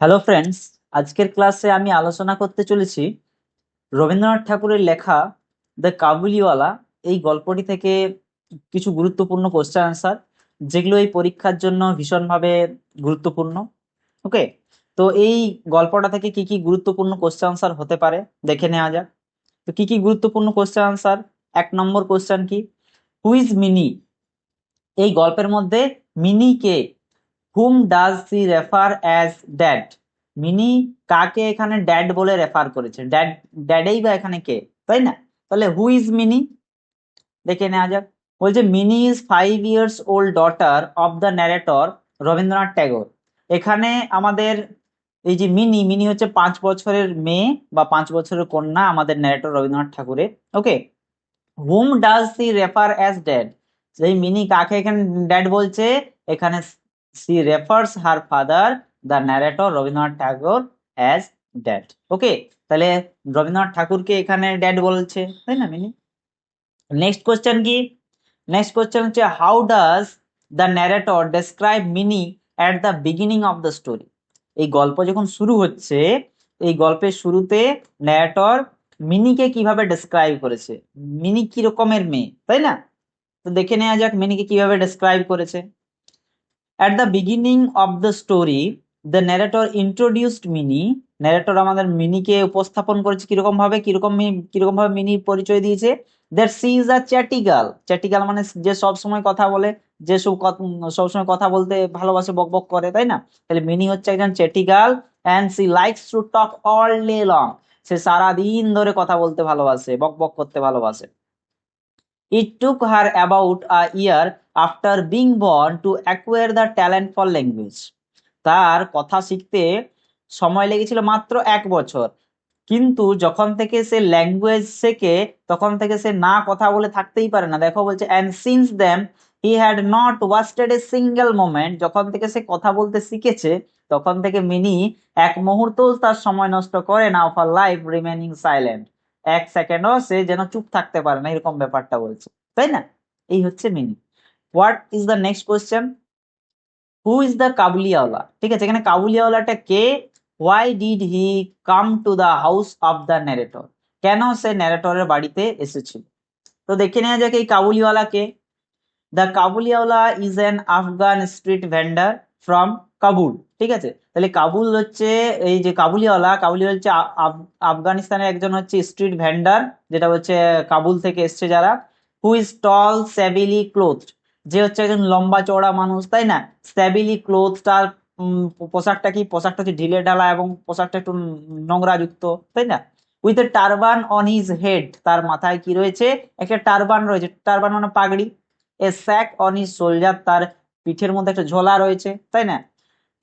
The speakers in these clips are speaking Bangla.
হ্যালো ফ্রেন্ডস আজকের ক্লাসে আমি আলোচনা করতে চলেছি রবীন্দ্রনাথ ঠাকুরের লেখা দ্য কাবুলিওয়ালা এই গল্পটি থেকে কিছু গুরুত্বপূর্ণ কোশ্চেন আনসার যেগুলো এই পরীক্ষার জন্য ভীষণভাবে গুরুত্বপূর্ণ। ওকে তো এই গল্পটা থেকে কি কি গুরুত্বপূর্ণ কোশ্চেন আনসার হতে পারে দেখে নেওয়া যাক। তো কি কি গুরুত্বপূর্ণ কোশ্চেন আনসার এক নম্বর কোশ্চেন কি? হুইজ মিনি এই গল্পের মধ্যে মিনি কে whom does she refer as dad Mini কাকে এখানে ড্যাড বলে রেফার করেছে? ড্যাড ড্যাডেই বা এখানে কে? তাই না? তাহলে হু ইজ মিনি? দেখে নেওয়া যাক। বলছে, Mini is five years old daughter of the narrator Rabindranath Tagore. এখানে আমাদের এই যে মিনি মিনি হচ্ছে পাঁচ বছরের মেয়ে বা পাঁচ বছরের কন্যা আমাদের ন্যারেটর রবীন্দ্রনাথ ঠাকুরের। Okay? Whom does she refer as dad সেই মিনি কাকে এখানে ড্যাড বলছে? এখানে she refers her father the narrator Rabindranath Thakur as dad okay তাহলে রবীন্দ্রনাথ ঠাকুরকে এখানে ড্যাড বলছে, তাই না, মিনি? নেক্সট কোশ্চেন কি? নেক্সট কোশ্চেন হচ্ছে how does the narrator describe Mini at the beginning of the story এই গল্প যখন শুরু হচ্ছে, এই গল্পের শুরুতে ন্যারেটর মিনিকে কীভাবে ডেসক্রাইব করেছে? মিনি কি রকমের মেয়ে, তাই না? তো দেখে নেওয়া যাক মিনিকে কীভাবে ডেসক্রাইব করেছে। At the beginning of the story the narrator introduced Mini narrator আমাদের মিনিকে উপস্থাপন করেছে কীরকম ভাবে কীরকম কীরকম ভাবে মিনি পরিচয় দিয়েছে? That she is a chatty girl chatty girl মানে যে সব সময় কথা বলে, যে সব সবসময় কথা বলতে ভালোবাসে, বক বক করে, তাই না? তাহলে মিনি হচ্ছে একজন chatty girl and she likes to talk all day long সে সারা দিন ধরে কথা বলতে ভালোবাসে, বক বক করতে ভালোবাসে। It took her about a year after being born to acquire the talent for language তার কথা শিখতে সময় লেগেছিল মাত্র এক বছর। কিন্তু যখন থেকে সে ল্যাঙ্গুয়েজ শেখে, তখন থেকে সে না কথা বলে থাকতেই পারে না। দেখো বলছে and since them he had not wasted a single moment যখন থেকে সে কথা বলতে শিখেছে, তখন থেকে মিনি এক মুহূর্তও তার সময় নষ্ট করে না। ফর লাইফ রিমেনিং সাইলেন্ট এক সেকেন্ডও সে যেন চুপ থাকতে পারে না, এরকম ব্যাপারটা বলছে। তাই না? এই হচ্ছে Mini what is the next question who is the Kabuliwala ঠিক আছে, এখানে কাবুলিয়াওয়ালাটা কে? Why did he come to the house of the narrator কেন সে ন্যারেটরের বাড়িতে এসেছিল? তো দেখে নেওয়া যাক এই কাবুলিওয়ালা কে। The Kabuliwala is an Afghan street vendor from Kabul, ঠিক আছে? তাহলে কাবুল হচ্ছে এই যে কাবুলিওয়ালা, কাবুলি হচ্ছে আফগানিস্তানের একজন হচ্ছে স্ট্রিট ভেন্ডার যেটা হচ্ছে কাবুল থেকে এসছে যারা হু ইজ টল স্যাবিলি ক্লোথ যে হচ্ছে একজন লম্বা চওড়া মানুষ, তাই না? স্যাবিলি ক্লোথ তার পোশাকটা কি? পোশাকটা হচ্ছে ঢিলে ঢালা এবং পোশাকটা একটু নোংরা যুক্ত, তাই না? With a turban on his head তার মাথায় কি রয়েছে? একটা টারবান রয়েছে। টারবান মানে পাগড়ি। A sack on his shoulder তার পিঠের মধ্যে একটা ঝোলা রয়েছে, তাই না?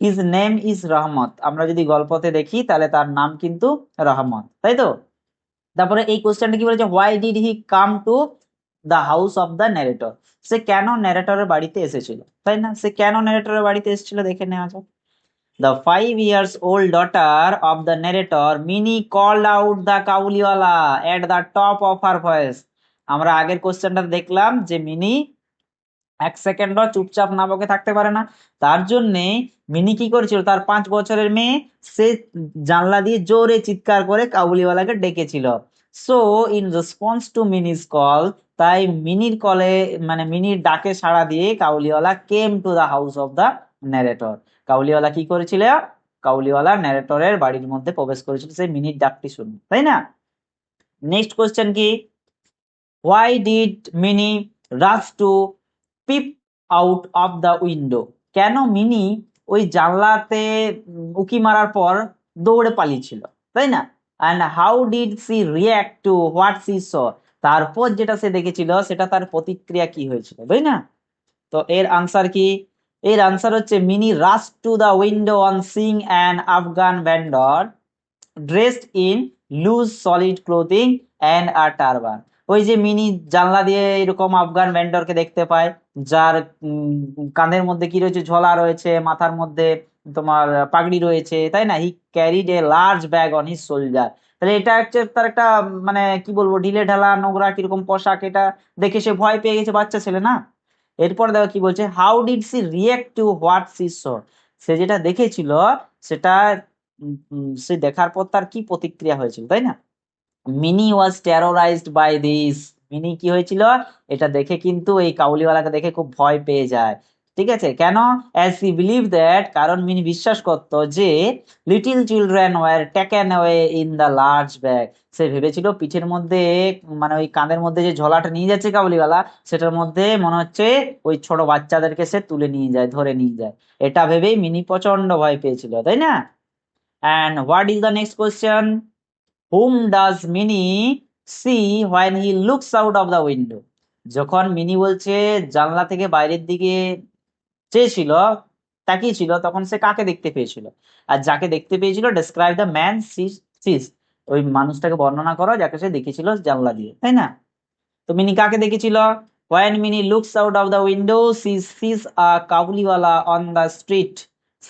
হিজ নেম ইজ রহমত। আমরা যদি গল্পতে দেখি, তাহলে তার নাম কিন্তু রহমত, তাই তো? তারপরে এই কোশ্চেনটা কি বলেছে why did he come to the house of the narrator সে কেন ন্যারেটরের বাড়িতে এসেছিল? তাই না? সে কেন ন্যারেটরের বাড়িতে এসেছিল? দেখে নেওয়া যাক। The five years old daughter of the narrator Mini called out the Kabuliwala at the top of her voice আমরা আগের কোশ্চেনটা দেখলাম যে মিনি এক সেকেন্ডও চুপচাপ না বকে থাকতে পারে না। তার জন্যে মিনি কি করেছিল? তার পাঁচ বছরের মেয়ে সে জানলা দিয়ে জোরে চিৎকার করে কাবুলিওয়ালাকে ডেকেছিল। So in response to Mini's call তাই মিনির কলে মানে মিনির ডাকে সাড়া দিয়ে Kabuliwala came to the house of the narrator Kabuliwala কি করেছিল? কাউলিওয়ালা ন্যারেটরের বাড়ির মধ্যে প্রবেশ করেছিল। সেই মিনির ডাকটি শুনে তাই না? নেক্সট কোশ্চেন কি? Why did Mini rush to peep out of the window কেন মিনি ওই জানলাতে উকি মারার পর দৌড়ে পালিয়েছিল, তাই না? And how did she react to what she saw তারপর যেটা সে দেখেছিল, সেটা তার প্রতিক্রিয়া কি হয়েছিল, তাই না? তো এর আনসার কি? এর আনসার হচ্ছে, Mini rush to the window on seeing an Afghan vendor dressed in loose soiled clothing and R turban ওই যে মিনি জানলা দিয়ে এরকম আফগান ভেন্ডরকে দেখতে পায়, যার কাঁধের মধ্যে কি রয়েছে? ঝোলা রয়েছে, মাথার মধ্যে তোমার পাগড়ি রয়েছে, তাই না? He carried a large bag on his shoulder তাহলে এটা হচ্ছে তার একটা মানে কি বলব, ঢিলে ঢালা, নোংরা, কীরকম পোশাক এটা দেখে সে ভয় পেয়ে গেছে বাচ্চা ছেলে, না? এরপর দেখো কি বলছে how did she react to what she saw সে যেটা দেখেছিল, সেটা সে দেখার পর তার কি প্রতিক্রিয়া হয়েছিল, তাই না? Mini was terrorised by this Mini কি হয়েছিল? এটা দেখে কিন্তু এই কাউলিওয়ালাকে দেখে খুব ভয় পেয়ে যায়। ঠিক আছে? কেন? অ্যাজ ই বিলিভ দ্যাট কারণ মিনি বিশ্বাস করতো যে little children were taken away in the large bag সে ভেবেছিল পিঠের মধ্যে মানে ওই কাঁধের মধ্যে যে ঝোলাটা নিয়ে যাচ্ছে কাবুলিওয়ালা সেটার মধ্যে মনে হচ্ছে ওই ছোট বাচ্চাদেরকে সে তুলে নিয়ে যায়, ধরে নিয়ে যায়। এটা ভেবেই মিনি প্রচণ্ড ভয় পেয়েছিল, তাই না? And what is the next question whom does Mini see when he looks out of the window যখন মিনি বলছে, জানলা থেকে বাইরের দিকে চেয়েছিল, তাকিয়েছিল, তখন সে কাকে দেখতে পেয়েছিল? আর যাকে দেখতে পেয়েছিল ডেসক্রাইব দ্য ম্যান সিস ওই মানুষটাকে বর্ণনা করো, যাকে সে দেখেছিল জানলা দিয়ে, তাই না? তো মিনি কাকে দেখেছিল? When Mini looks out of the window she sees a Kabuliwala on the street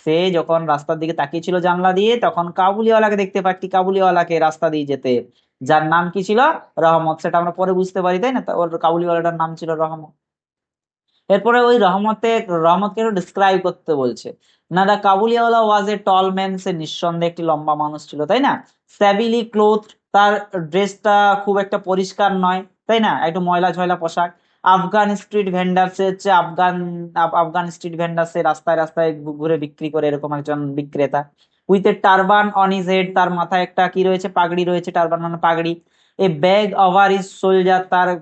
সে যখন রাস্তার দিকে তাকিয়েছিল জানলা দিয়ে, তখন কাবুলিওয়ালাকে দেখতে পাচ্ছি কাবুলিওয়ালাকে রাস্তা দিয়ে যেতে। যার নাম কি ছিল? রহমত। সেটা আমরা পরে বুঝতে পারি, তাই না? ওর কাবুলিওয়ালাটার নাম ছিল রহমত। এরপরে ওই রহমতে রহমতকে ডিসক্রাইব করতে বলছে। না দা Kabuliwala was A tall man সে নিঃসন্দেহে একটি লম্বা মানুষ ছিল, তাই না? স্যাবিলি ক্লোথ তার ড্রেসটা খুব একটা পরিষ্কার নয়, তাই না? একটু ময়লা ঝয়লা পোশাক। আফগান স্ট্রিট ভেন্ডার সে হচ্ছে আফগান, আফ- আফগান স্ট্রিট ভেন্ডার সে রাস্তায় রাস্তায় ঘুরে বিক্রি করে এরকম একজন বিক্রেতা। With a turban on his head তার মাথায় একটা কি রয়েছে? পাগড়ি রয়েছে টারবান মানে পাগড়ি। A bag over his shoulder তার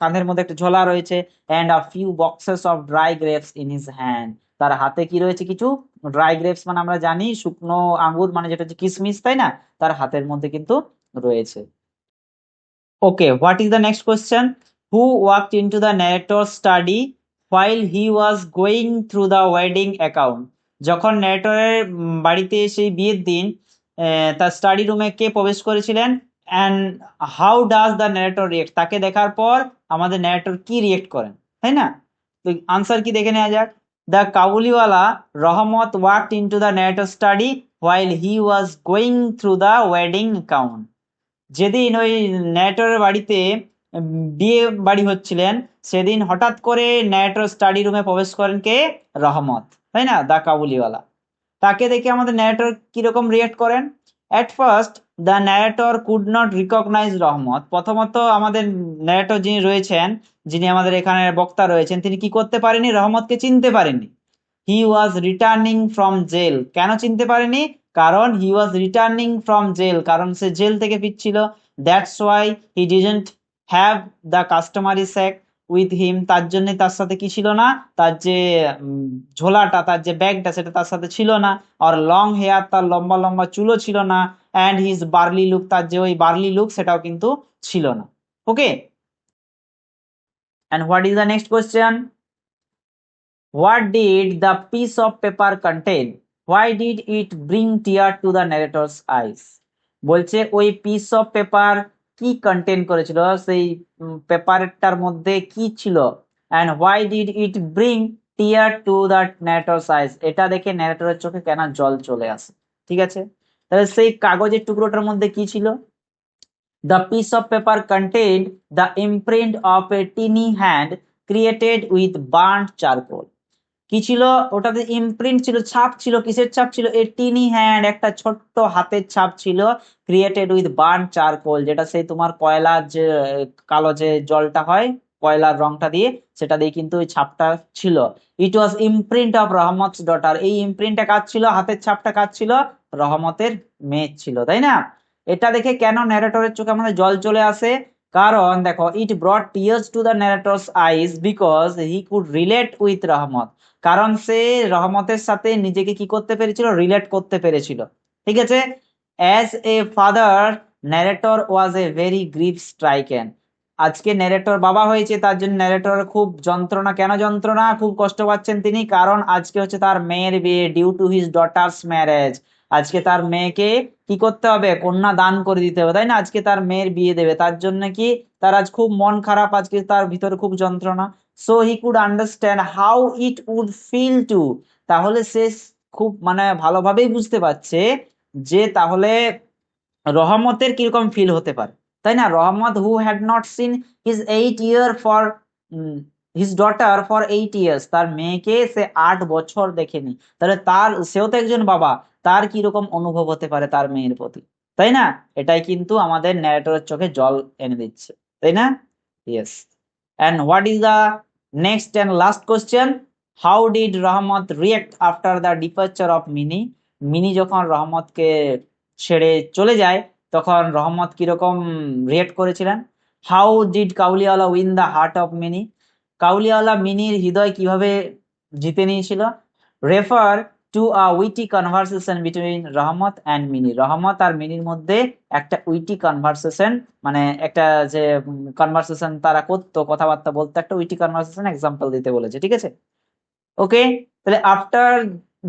কাঁধের মধ্যে একটা ঝোলা রয়েছে and a few boxes of dry grapes in his hand তার হাতে কি রয়েছে কিছু? ড্রাই গ্রেপস মানে আমরা জানি, শুকনো আঙ্গুর মানে যেটা হচ্ছে কিশমিশ তাই না? তার হাতের মধ্যে কিন্তু রয়েছে। Okay what is the next question who walked into the narrator study while he was going through the wedding account যখন ন্যারেটরের বাড়িতে সেই বিয়ের দিন তার স্টাডি রুমে কে প্রবেশ করেছিলেন? And how does the narrator react তাকে দেখার পর আমাদের ন্যারেটর কি রিয়েক্ট করেন? তাই না? তো আনসার কি দেখে নেওয়া যাক। The Kabuliwala Rahmat walked into the narrator study while he was going through the wedding account যেদিন ওই ন্যারেটরের বাড়িতে বিয়ে বাড়ি হচ্ছিলেন, সেদিন হঠাৎ করে ন্যারেটর স্টাডি রুমে প্রবেশ করেন কে? রহমত, তাই না? দা কাবুলিওয়ালা। তাকে দেখে আমাদের ন্যারেটর কীরকম রিয়েক্ট করেন? At first the narrator could not recognise Rahmat. প্রথমত আমাদের ন্যারেটর যিনি রয়েছেন, যিনি আমাদের এখানে বক্তা রয়েছেন, তিনি কি করতে পারেনি? রহমতকে চিনতে পারেননি। He was returning from jail কেন চিনতে পারেনি কারণ he was returning from jail কারণ সে জেল থেকে ফিরছিল। That's why he didn't have the customary sack with him তার জন্য তার সাথে কি ছিল না? তার যে ঝোলাটা, তার যে ব্যাগটা, সেটা তার সাথে ছিল না। আর লং হেয়ার তার লম্বা লম্বা চুলও ছিল না। অ্যান্ড হিজ বার্লি লুক তার যে ওই বার্লি লুক সেটাও কিন্তু ছিল না। Okay and what is the next question What did the piece of paper contain? Why did it bring tear to the narrator's eyes? বলছে, ওই পিস অফ পেপার কি কন্টেন করেছিল? সেই পেপারটার মধ্যে কি ছিল? And why did it bring tear to the narrator's eyes এটা দেখে ন্যারেটরের চোখে কেন জল চলে আসে? ঠিক আছে? তাহলে সেই কাগজের টুকরোটার মধ্যে কি ছিল? The piece of paper contained the imprint of a tiny hand created with burn charcoal কি ছিল? ওটাতে ইমপ্রিন্ট ছিল, ছাপ ছিল, কিসের ছাপ ছিল? এ টিনি হ্যান্ড একটা ছোট্ট হাতের ছাপ ছিল ক্রিয়েটেড উইথ বার্ন চারকোল যেটা সেই তোমার কয়লার যে, কালো যে জলটা হয়, কয়লার রংটা দিয়ে, সেটা দিয়ে কিন্তু ওই ছাপটা ছিল। It was imprint of Rahmat daughter এই ইমপ্রিন্টটা কাজ ছিল, হাতের ছাপটা কাজ ছিল, রহমতের মেয়ে ছিল, তাই না? এটা দেখে কেন ন্যারেটরের চোখে আমাদের জল চলে আসে? কারণ দেখো it brought tears to the narrator's eyes because he could relate with Rahmat কারণ সে রহমতের সাথে নিজেকে কি করতে পেরেছিল? রিলেট করতে পেরেছিল। ঠিক আছে? As a father narrator was a very grief stricken আজকে ন্যারেটর বাবা হয়েছে, তার জন্য ন্যারেটর খুব যন্ত্রণা। কেন যন্ত্রণা? খুব কষ্ট পাচ্ছেন তিনি। কারণ আজকে হচ্ছে তার মেয়ের বিয়ে due to his daughter's marriage আজকে তার মেয়েকে কি করতে হবে? কন্যা দান করে দিতে হবে, তাই না? আজকে তার মেয়ের বিয়ে দেবে। তার জন্য কি তার আজ খুব মন খারাপ, আজকে তার ভিতরে খুব যন্ত্রণা। So he could understand how it would feel to তাহলে সে খুব মানে ভালোভাবেই বুঝতে পারছে যে তাহলে রহমতের কীরকম ফিল হতে পারে। তাই না? Rahmat who had not seen his eight year for his daughter for eight years তার মেয়েকে সে আট বছর দেখেনি। তাহলে তার, সেও তো একজন বাবা। তার কি রকম অনুভব হতে পারে তার মেয়ের প্রতি? তাই না? এটাই কিন্তু আমাদের ন্যারেটরের চোখে জল এনে দিচ্ছে। তাই না? Yes and what is the next and last question how did Rahmat react after the departure of Mini Mini যখন রহমতকে ছেড়ে চলে যায়, তখন রহমত কীরকম রিয়েক্ট করেছিলেন? How did Kabuliwala win the heart of Mini Kabuliwala মিনির হৃদয় কীভাবে জিতে নিয়েছিল? Refer to a witty conversation between Rahmat and Mini Rahmat আর মিনির মধ্যে একটা উইটি কনভারসেশন মানে একটা যে কনভারসেশন তারা করতো, কথাবার্তা বলতো, একটা উইটি কনভারসেশন এক্সাম্পল দিতে বলেছে, ঠিক আছে? ওকে তাহলে after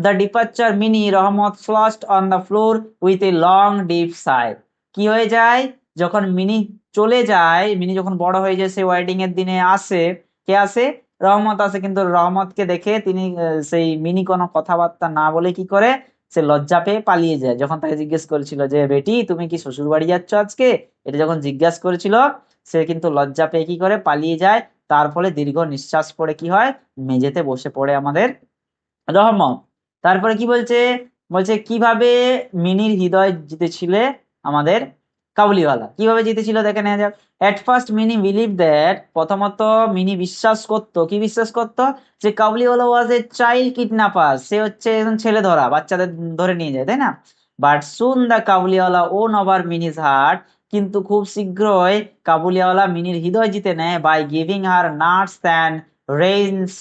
the departure Mini Rahmat flopped on the floor with a long deep sigh কি হয়ে যায়? যখন মিনি চলে যায় মিনি যখন বড় হয়ে যায়, সে ওয়েডিং এর দিনে আসে, কে আসে? রহমত আসে কিন্তু রহমতকে দেখে তিনি সেই মিনি কোনো কথাবার্তা না বলে কি করে, সে লজ্জা পেয়ে পালিয়ে যায়। যখন তাকে জিজ্ঞেস করেছিল যে, বেটি, তুমি কি শ্বশুর বাড়ি যাচ্ছ আজকে? এটা যখন জিজ্ঞাসা করেছিল, সে কিন্তু লজ্জা পেয়ে কি করে পালিয়ে যায়। তার ফলে দীর্ঘ নিঃশ্বাস পড়ে কি হয়? মেঝেতে বসে পড়ে আমাদের রহমত। তারপরে কি বলছে? বলছে, কীভাবে মিনির হৃদয় জিতেছিলে আমাদের? কাবুলিওয়ালা। কীভাবে জিতেছিল দেখে নেওয়া যাক। At first Mini believe that প্রথমত মিনি বিশ্বাস করতো। কি বিশ্বাস করতো? যে Kabuliwala was a child kidnapper সে হচ্ছে একজন ছেলে ধরা, বাচ্চাদের ধরে নিয়ে যায়, তাই না? But soon the Kabuliwala won over Mini's heart কিন্তু খুব শীঘ্রই কাবুলিওয়ালা মিনির হৃদয় জিতে নেয় by giving her nuts and raisins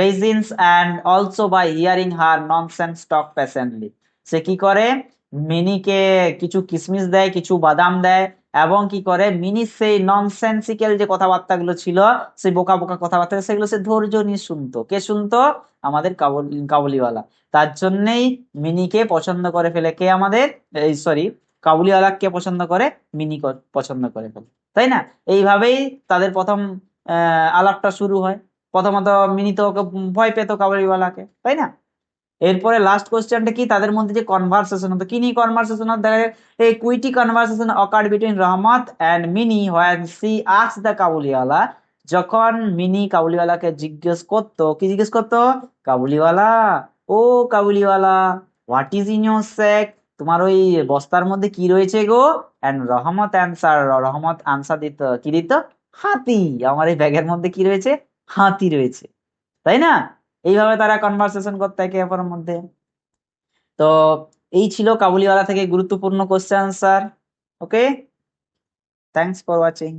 raisins and also by hearing her nonsense talk patiently সে কি করে? মিনিকে কিছু কিসমিস দেয় কিছু বাদাম দেয় এবং কি করে? মিনি সেই ননসেন্সিক্যাল যে কথাবার্তাগুলো ছিল সেই বোকা বোকা কথাবার্তা সেগুলো সে ধৈর্য নিয়ে শুনতো। কে শুনতো? আমাদের কাবুল কাবুলিওয়ালা। তার জন্যই মিনিকে পছন্দ করে ফেলে। কে আমাদের? এই সরি কাবুলিওয়ালা কে পছন্দ করে? মিনি পছন্দ করে ফেলে। তাই না? এইভাবেই তাদের প্রথম আহ, আলাপটা শুরু হয়। প্রথমত মিনি তো ওকে ভয় পেত কাবুলিওয়ালাকে তাই না? এরপরে লাস্ট কোশ্চেনটা কি? তাদের মধ্যে যে কনভারসেশন হতো, কি নিয়ে কনভারসেশন হতো? দেখা যায় এই witty conversation occurred between Rahmat and Mini when she us the Kabuliwala, যখন মিনি কাবুলিওয়ালাকে জিজ্ঞেস করতো, কি জিজ্ঞেস করতো? কাবুলিওয়ালা, ও Kabuliwala what is in your sack তোমার ওই বস্তার মধ্যে কি রয়েছে গো? And Rahmat answer Rahmat answer দিত, কি দিত? হাতি। আমার এই ব্যাগের মধ্যে কি রয়েছে? হাতি রয়েছে। তাই না? এইভাবে তারা কনভারসেশন করতে একে অপরের মধ্যে। তো এই ছিল কাবুলিওয়ালা থেকে গুরুত্বপূর্ণ question answer okay thanks for watching